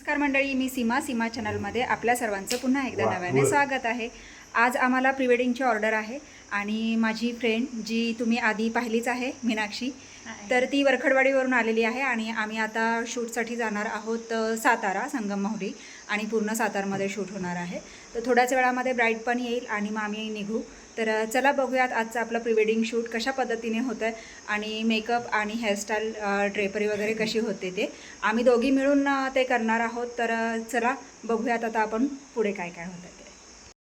नमस्कार मंडळी मी सीमा सीमा चॅनलमध्ये आपल्या सर्वांचं पुन्हा एकदा नव्याने. स्वागत आहे. आज आम्हाला प्री वेडिंगची ऑर्डर आहे आणि माझी फ्रेंड जी तुम्ही आधी पाहिलीच आहे मीनाक्षी तर ती वरखडवाडीवरून आलेली आहे आणि आम्ही आता शूटसाठी जाणार आहोत सातारा संगम माहुली आणि पूर्ण सातारमध्ये शूट होणार आहे. तर थोड्याच वेळामध्ये ब्राईट पण येईल आणि मग आम्ही निघू. तर चला बघूयात आजचं आपलं प्री वेडिंग शूट कशा पद्धतीने होतं आहे आणि मेकअप आणि हेअरस्टाईल ड्रेपरी वगैरे कशी होते ते. आम्ही दोघी मिळून ते करणार आहोत. तर चला बघूयात आता आपण पुढे काय काय होतं ते.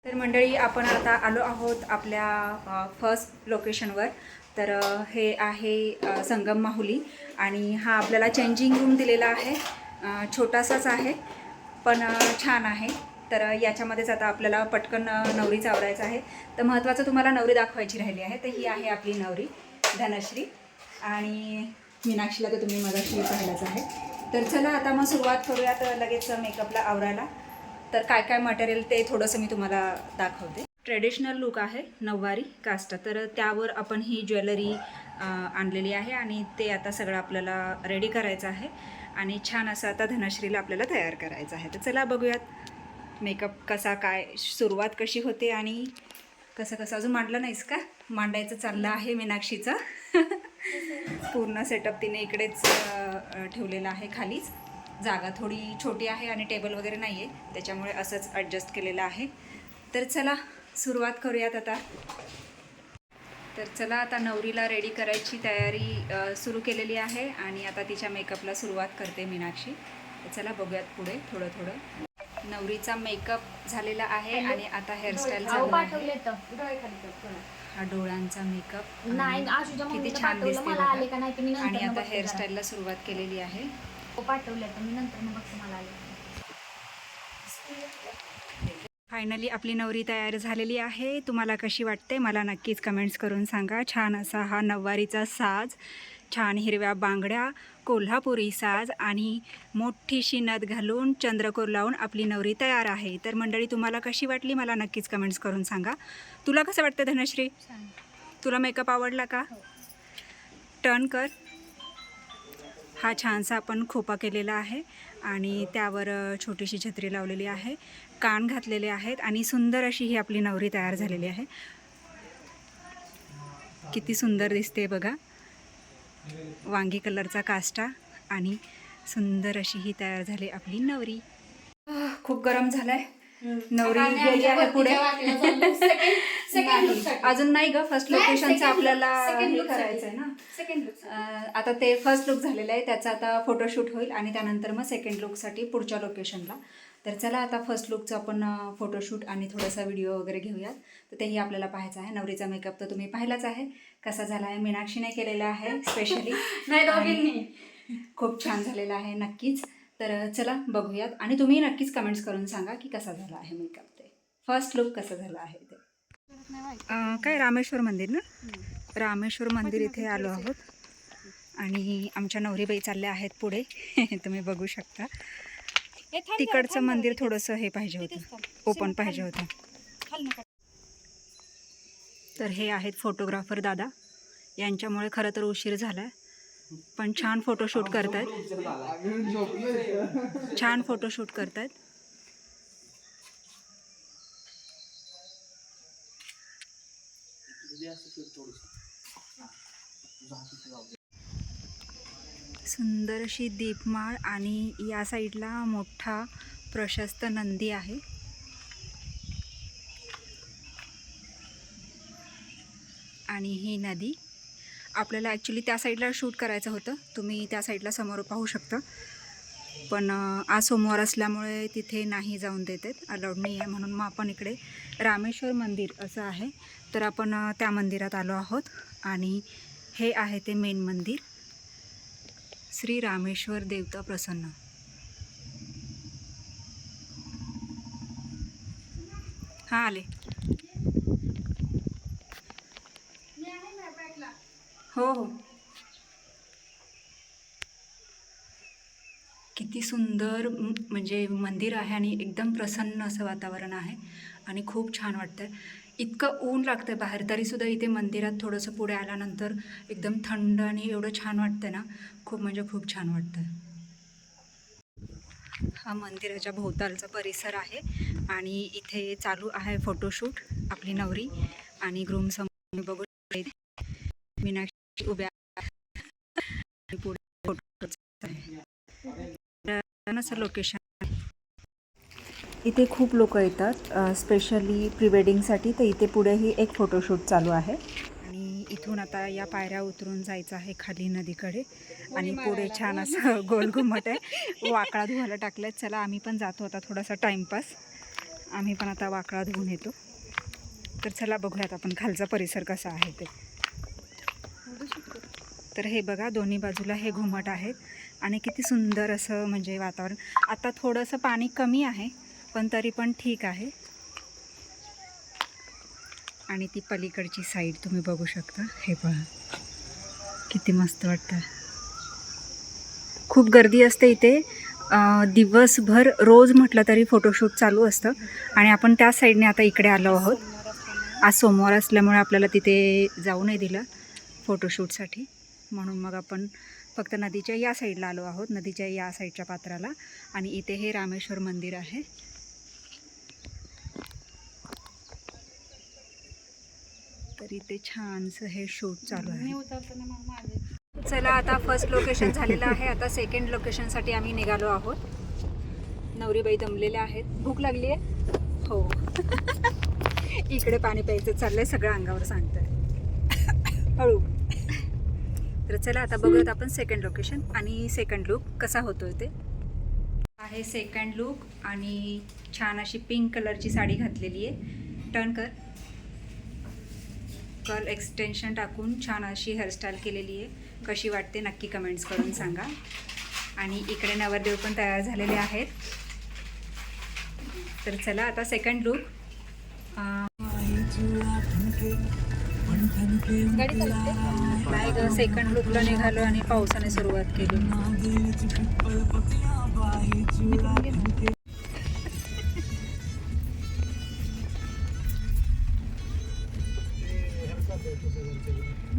तर मंडळी आपण आता आलो आहोत आपल्या फर्स्ट लोकेशनवर. तर हे आहे संगम माहुली आणि हा आपल्याला चेंजिंग रूम दिलेला आहे. छोटासाच आहे. पण छान आहे. तर याच्यामध्येच आता आपल्याला पटकन नवरी चावरायचं आहे. तर महत्त्वाचं तुम्हाला नवरी दाखवायची राहिली आहे. तर ही आहे आपली नवरी धनश्री. आणि मीनाक्षीला तर तुम्ही मगाशी पाहिलाच आहे. तर चला आता मग सुरुवात करूयात लगेच मेकअपला आवरायला. तर काय काय मटेरियल ते थोडंसं मी तुम्हाला दाखवते. ट्रेडिशनल लुक आहे नऊवारी कास्ट तर त्यावर आपण ही ज्वेलरी आणलेली आहे. आणि ते आता सगळं आपल्याला रेडी करायचं आहे. आणि छान असं आता धनश्रीला आपल्याला तयार करायचं आहे. तर चला बघूयात मेकअप कसा काय सुरुवात कशी होते आणि कसं कसं अजून मांडलं नाहीस का? मांडायचं चाललं आहे मीनाक्षीचं. पूर्ण सेटअप तिने इकडेच ठेवलेलं आहे खालीच. जागा थोडी छोटी आहे आणि टेबल वगैरे नाही आहे त्याच्यामुळे असंच ॲडजस्ट केलेलं आहे. तर चला सुरुवात करूयात आता. तर चला आता नवरीला रेडी करायची तयारी सुरू केलेली आहे आणि आता तिच्या मेकअपला सुरुवात करते मीनाक्षी. तर चला बघूयात पुढे थोडं थोडं नवरीचा मेकअप झालेला आहे आणि आता हेअरस्टाईल. हा डोळ्यांचा मेकअप किती छान दिसते आणि आता. हेअरस्टाईलला सुरुवात केलेली आहे. हो, पाठवले तर मी नंतर मग बघते मला आले फायनली आपली नवरी तयार झालेली आहे. तुम्हाला कशी वाटते? मला नक्कीच कमेंट्स करून सांगा. छान असा हा नऊवारीचा साज छान हिरव्या बांगड्या कोल्हापुरी साज आणि मोठीशी नथ घालून चंद्रकोर लावून आपली नवरी तयार आहे. तर मंडळी तुम्हाला कशी वाटली? मला नक्कीच कमेंट्स करून सांगा. तुला कसं वाटतं धनश्री. तुला मेकअप आवडला का? टर्न कर. हा छानसा आपण खोपा केलेला आहे आणि त्यावर छोटीशी छत्री लावलेली आहे. कान घातलेले आहेत आणि सुंदर अशी ही आपली नवरी तयार झालेली आहे. किती सुंदर दिसते बघा. वांगी कलरचा काष्टा आणि सुंदर अशी ही तयार झाली आपली नवरी. खूप गरम झालाय. नवरी गेली आहे पुढे? अजून नाही ग फर्स्ट लोकेशनचं आपल्याला हे करायचं आहे ना. आता ते फर्स्ट लुक झालेलं आहे त्याचा आता फोटोशूट होईल आणि त्यानंतर मग सेकंड लुकसाठी पुढच्या लोकेशनला तर चला आता फर्स्ट लुकचं आपण फोटोशूट आणि थोडासा व्हिडिओ वगैरे घेऊयात. तर तेही आपल्याला पाहायचं आहे. नवरीचा मेकअप तर तुम्ही पाहिलाच आहे. कसा झाला आहे मीनाक्षीने केलेला आहे स्पेशली नाही खूप छान झालेला आहे नक्कीच. तर चला बघूयात. आणि तुम्ही नक्कीच कमेंट्स करून सांगा की कसा झाला आहे मेकअप ते. फर्स्ट लुक कसं झालं आहे ते. काय रामेश्वर मंदिर ना? रामेश्वर मंदिर इथे आलो आहोत. आणि आमच्या नवरीबाई चालल्या आहेत पुढे. तुम्ही बघू शकता. तिकडचं मंदिर थोडंसं हे पाहिजे होतं. ओपन पाहिजे होतं. तर हे आहेत फोटोग्राफर दादा. यांच्यामुळे खरं तर उशीर झाला आहे पण छान फोटोशूट करतायत. छान फोटोशूट करतायत. सुंदर अशी दीपमाळ आणि या साईडला मोठा प्रशस्त नंदी आहे. आणि ही नदी. आपल्याला ॲक्च्युली त्या साईडला शूट करायचं होतं. तुम्ही त्या साईडला समोर पाहू शकता. पण आज सोमवार असल्यामुळे तिथे नाही जाऊन देतात अलाउड नाही आहे म्हणून मग आपण इकडे रामेश्वर मंदिर असं आहे. तर आपण त्या मंदिरात आलो आहोत. आणि हे आहे ते मेन मंदिर. श्री रामेश्वर देवता प्रसन्न. हां आले. हो हो. किती सुंदर म्हणजे मंदिर आहे आणि एकदम प्रसन्न असं वातावरण आहे आणि खूप छान वाटतं आहे इतकं ऊन लागतं बाहेर तरीसुद्धा इथे मंदिरात थोडंसं पुढे आल्यानंतर एकदम थंड आणि एवढं छान वाटतं ना. खूप म्हणजे खूप छान वाटतं हा मंदिराच्या भोवतालचा परिसर आहे आणि इथे चालू आहे फोटोशूट आपली नवरी आणि ग्रूम समोर बघू मीनाक्षी उभ्या पुढे फोटो लोकेशन इथे खूप लोक येतात स्पेशली प्री वेडिंगसाठी तर इथे पुढेही एक फोटोशूट चालू आहे. आणि इथून आता या पायऱ्या उतरून जायचं आहे खाली नदीकडे. आणि पुढे छान असं गोल घुमट आहे. वाकडा धुवायला टाकलं चला आम्ही पण जातो आता थोडासा टाईमपास आम्ही पण आता वाकडा धुवून येतो. तर चला बघूयात आपण खालचा परिसर कसा आहे ते. तर हे बघा दोन्ही बाजूला हे घुमट आहेत. आणि किती सुंदर असं म्हणजे वातावरण. आता थोडंसं पाणी कमी आहे पण तरी पण ठीक आहे. आणि ती पलीकडची साईड तुम्ही बघू शकता. हे पहा. किती मस्त वाटतं खूप गर्दी असते इथे. दिवसभर रोज म्हटलं तरी फोटोशूट चालू असतं. आणि आपण त्या साईडने आता इकडे आलो आहोत. आज सोमवार असल्यामुळे आपल्याला तिथे जाऊ नाही दिलं फोटोशूटसाठी म्हणून मग आपण फक्त नदीच्या या साईडला आलो आहोत नदीच्या या साईडच्या पात्राला. आणि इथे हे रामेश्वर मंदिर आहे. तर इथे छानसं हे शूट चालू आहे. चला आता फर्स्ट लोकेशन झालेलं आहे. आता सेकंड लोकेशनसाठी आम्ही निघालो आहोत. नवरीबाई दमलेल्या आहेत. भूक लागली आहे? हो. इकडे पाणी प्यायचं चाललंय सगळं अंगावर सांगतंय हळू. तर चला आता बघूयात आपण सेकंड लोकेशन आणि सेकंड लुक कसा होतोय ते. आहे सेकंड लुक आणि छान अशी पिंक कलरची साडी घातलेली आहे. टर्न कर. कर्ल एक्सटेन्शन टाकून छान अशी हेअरस्टाईल केलेली आहे. कशी वाटते नक्की कमेंट्स करून सांगा. आणि इकडे नवरदेव पण तयार झालेले आहेत. तर चला आता सेकंड लुक गाडी सेकंड लुकला निघालो आणि पावसाने सुरुवात केली.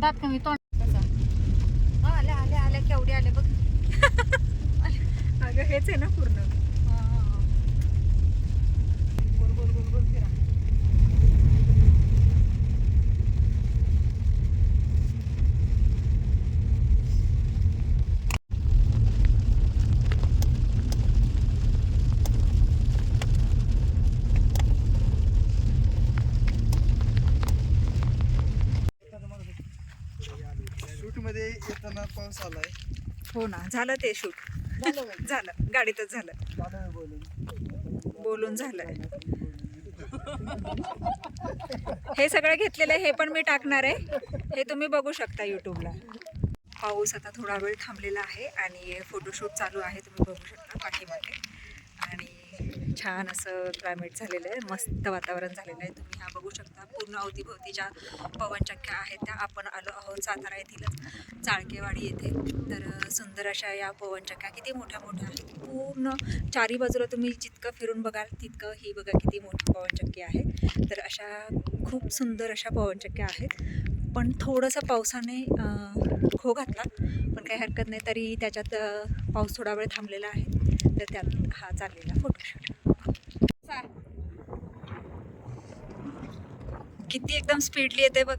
दात कमी तोंड आले आले आले केवढे आले बघ अगं हेच आहे ना पूर्ण गोल गोल गोल गोल फिरा शूट मध्ये येताना पाऊस आलाय. हो ना झालं ते शूट. झालं गाडीतच झालं. बोलून. झालं हे सगळं घेतलेलं आहे हे पण मी टाकणार आहे. हे तुम्ही बघू शकता यूट्यूबला पाऊस आता थोडा वेळ थांबलेला आहे आणि फोटोशूट चालू आहे तुम्ही बघू शकता पाठीमागे. आणि छान असं क्लायमेट झालेलं आहे. मस्त वातावरण झालेलं आहे. तुम्ही हा बघू शकता. पूर्ण अवतीभोवती ज्या पवनचक्क्या आहेत त्या आपण आलो आहोत सातारा येथीलच चाळकेवाडी येथे. तर सुंदर अशा या पवनचक्क्या किती मोठ्या मोठ्या आहेत. पूर्ण चारी बाजूला तुम्ही जितकं फिरून बघाल तितकं ही बघा किती मोठी पवनचक्की आहे. तर अशा खूप सुंदर अशा पवनचक्क्या आहेत. पण थोडंसं पावसाने खो घातला. पण काही हरकत नाही तरी त्याच्यात पाऊस थोडा वेळ थांबलेला आहे. तर त्यात हा चाललेला फोटोशूट किती एकदम स्पीडली येते बघ.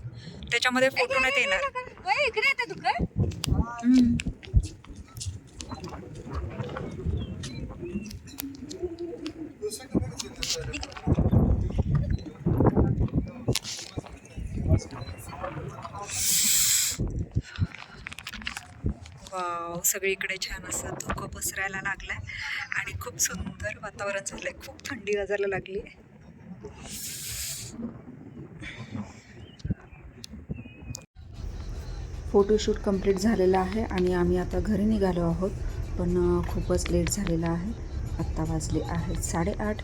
त्याच्यामध्ये फोटो नाही येणार इकडे येते तू काय हम्म. वाव सगळीकडे छान असं धुकं पसरायला लागलाय. आणि खूप सुंदर वातावरण झालं आहे खूप थंडी वाजायला लागली. आहे फोटोशूट कंप्लीट झालेला आहे आणि आम्ही आता घरी निघालो आहोत. पण खूपच लेट झालेला आहे. आत्ता वाजले आहेत साडेआठ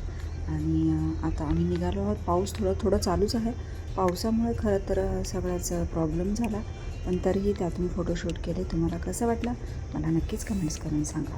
आणि आता आम्ही निघालो आहोत. पाऊस थोडं थोडं चालूच आहे. पावसामुळे खरं तर सगळ्याच प्रॉब्लेम झाला. पण तरीही त्यातून फोटोशूट केले. तुम्हाला कसं वाटलं? मला नक्कीच कमेंट्स करून सांगा.